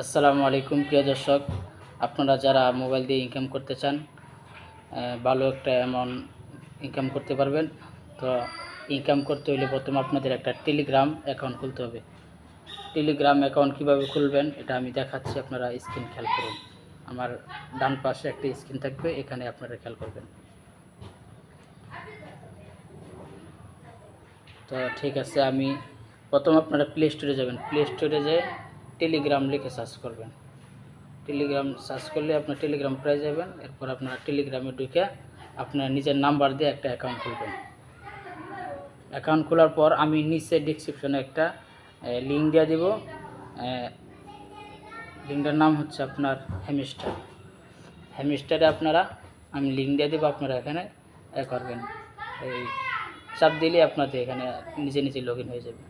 আসসালামু আলাইকুম, প্রিয় দর্শক। আপনারা যারা মোবাইল দিয়ে ইনকাম করতে চান ভালো একটা অ্যামাউন্ট ইনকাম করতে পারবেন। তো ইনকাম করতে হলে প্রথমে আপনাদের একটা টেলিগ্রাম অ্যাকাউন্ট খুলতে হবে। টেলিগ্রাম অ্যাকাউন্ট কীভাবে খুলবেন, এটা আমি দেখাচ্ছি, আপনারা স্ক্রিন খেয়াল করুন। আমার ডান পাশে একটা স্ক্রিন থাকবে, এখানে আপনারা খেয়াল করবেন। তো ঠিক আছে, আমি প্রথম আপনারা প্লে স্টোরে যাবেন। প্লে স্টোরে যেয়ে টেলিগ্রাম লিখে সার্চ করবেন। টেলিগ্রাম সার্চ করলে আপনার টেলিগ্রাম পেয়ে যাবেন। এরপর আপনারা টেলিগ্রামে ঢুকে আপনার নিজের নাম্বার দিয়ে একটা অ্যাকাউন্ট খুলবেন। অ্যাকাউন্ট খোলার পর আমি নিচে ডিসক্রিপশনে একটা লিঙ্ক দিয়ে দিব। লিঙ্কটার নাম হচ্ছে আপনার হ্যামিস্টার হ্যামিস্টারে আপনারা, আমি লিঙ্ক দিয়ে দেবো আপনারা এখানে এ করবেন। এই চাপ দিলে আপনাদের এখানে নিজে নিজে লগ হয়ে যাবে।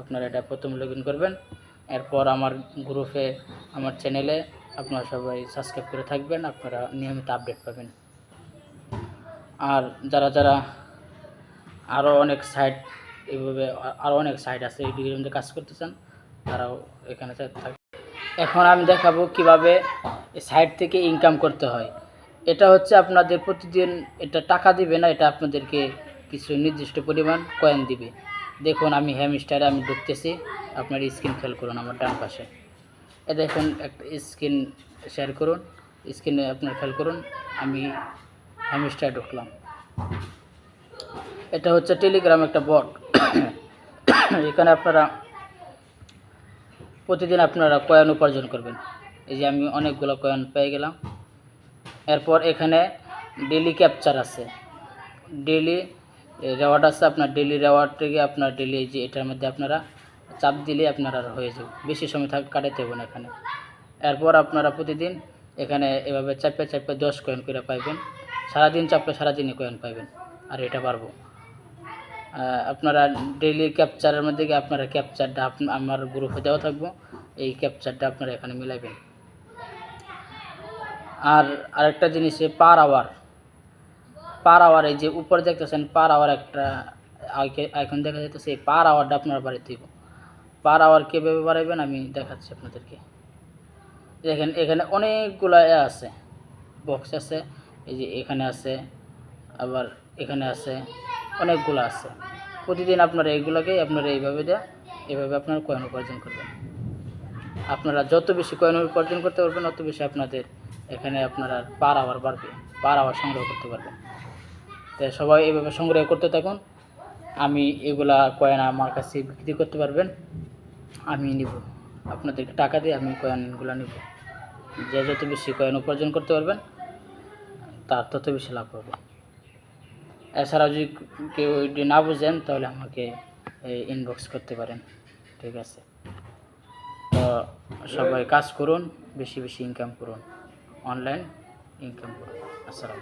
আপনারা এটা প্রথম লগ করবেন। এরপর আমার গ্রুপে, আমার চ্যানেলে আপনারা সবাই সাবস্ক্রাইব করে থাকবেন, আপনারা নিয়মিত আপডেট পাবেন। আর যারা যারা আরও অনেক সাইট এইভাবে আরও অনেক সাইট আছে এই ডিগ্রির মধ্যে কাজ করতে চান তারাও এখানে থাকে এখন আমি দেখাবো কীভাবে সাইট থেকে ইনকাম করতে হয়। এটা হচ্ছে আপনাদের প্রতিদিন এটা টাকা দিবে না, এটা আপনাদেরকে কিছু নির্দিষ্ট পরিমাণ কয়েন দিবে। দেখুন, আমি হ্যামস্টারে আমি ঢুকতেছি। আপনার স্ক্রিন খেয়াল করুন আমার ডান পাশে। এ দেখুন, একটা স্ক্রিন শেয়ার করুন। স্ক্রিনে আপনার খেয়াল করুন, আমি হ্যামস্টারে ঢুকলাম। এটা হচ্ছে টেলিগ্রাম একটা বট এখানে আপনারা প্রতিদিন আপনারা কয়েন উপার্জন করবেন। এই যে আমি অনেকগুলো কয়েন পেয়ে গেলাম। এরপর এখানে ডেলি ক্যাপচার আছে। ডেলি রেওয়ার্ড আছে আপনার ডেলি রেওয়ার্ড থেকে আপনার ডেলি যে এটার মধ্যে আপনারা চাপ দিলে আপনারা হয়ে যাবে। বেশি সময় থাক কাটাতে হবে না এখানে। এরপর আপনারা প্রতিদিন এখানে এভাবে চাপে চাপে দশ কয়েন করে পাইবেন। সারাদিন চাপলে সারাদিনই কয়েন পাইবেন। আর এটা পারব আপনারা ডেইলি ক্যাপচারের মধ্যে গিয়ে আপনারা ক্যাপচারটা আমার গ্রুপে দেওয়া থাকব। এই ক্যাপচারটা আপনারা এখানে মিলাবেন আর আরেকটা জিনিস পার আওয়ার পার আওয়ার যে উপরে দেখতেছেন পার আওয়ার একটা আইকন দেখা যাইতেছে, এই পার আওয়ারটা আপনারা বাড়িতে দিব। পার আওয়ার কীভাবে বাড়াইবেন আমি দেখাচ্ছি আপনাদেরকে। দেখেন, এখানে অনেকগুলো আছে, বক্স আছে, এই যে এখানে আছে, আবার এখানে আছে, অনেকগুলো আছে। প্রতিদিন আপনারা এইগুলোকে আপনারা এইভাবে দেয়া এভাবে আপনারা কয়েন উপার্জন করবেন। আপনারা যত বেশি কয়েন উপার্জন করতে পারবেন তত বেশি আপনাদের এখানে আপনারা পার আওয়ার বাড়বে পার আওয়ার সংগ্রহ করতে পারবেন। তাই সবাই এভাবে সংগ্রহ করতে থাকুন। আমি এগুলা কয়েন আমার কাছে বিক্রি করতে পারবেন। আমি নিব। আপনাদেরকে টাকা দিয়ে আমি কয়েনগুলো নিব। যে যত বেশি কয়েন উপার্জন করতে পারবেন, তার তত বেশি লাভ হবে। এছাড়াও যদি কেউ যদি না বুঝেন, তাহলে আমাকে ইনবক্স করতে পারেন। ঠিক আছে? তো সবাই কাজ করুন, বেশি বেশি ইনকাম করুন। অনলাইন ইনকাম করুন। আসসালাম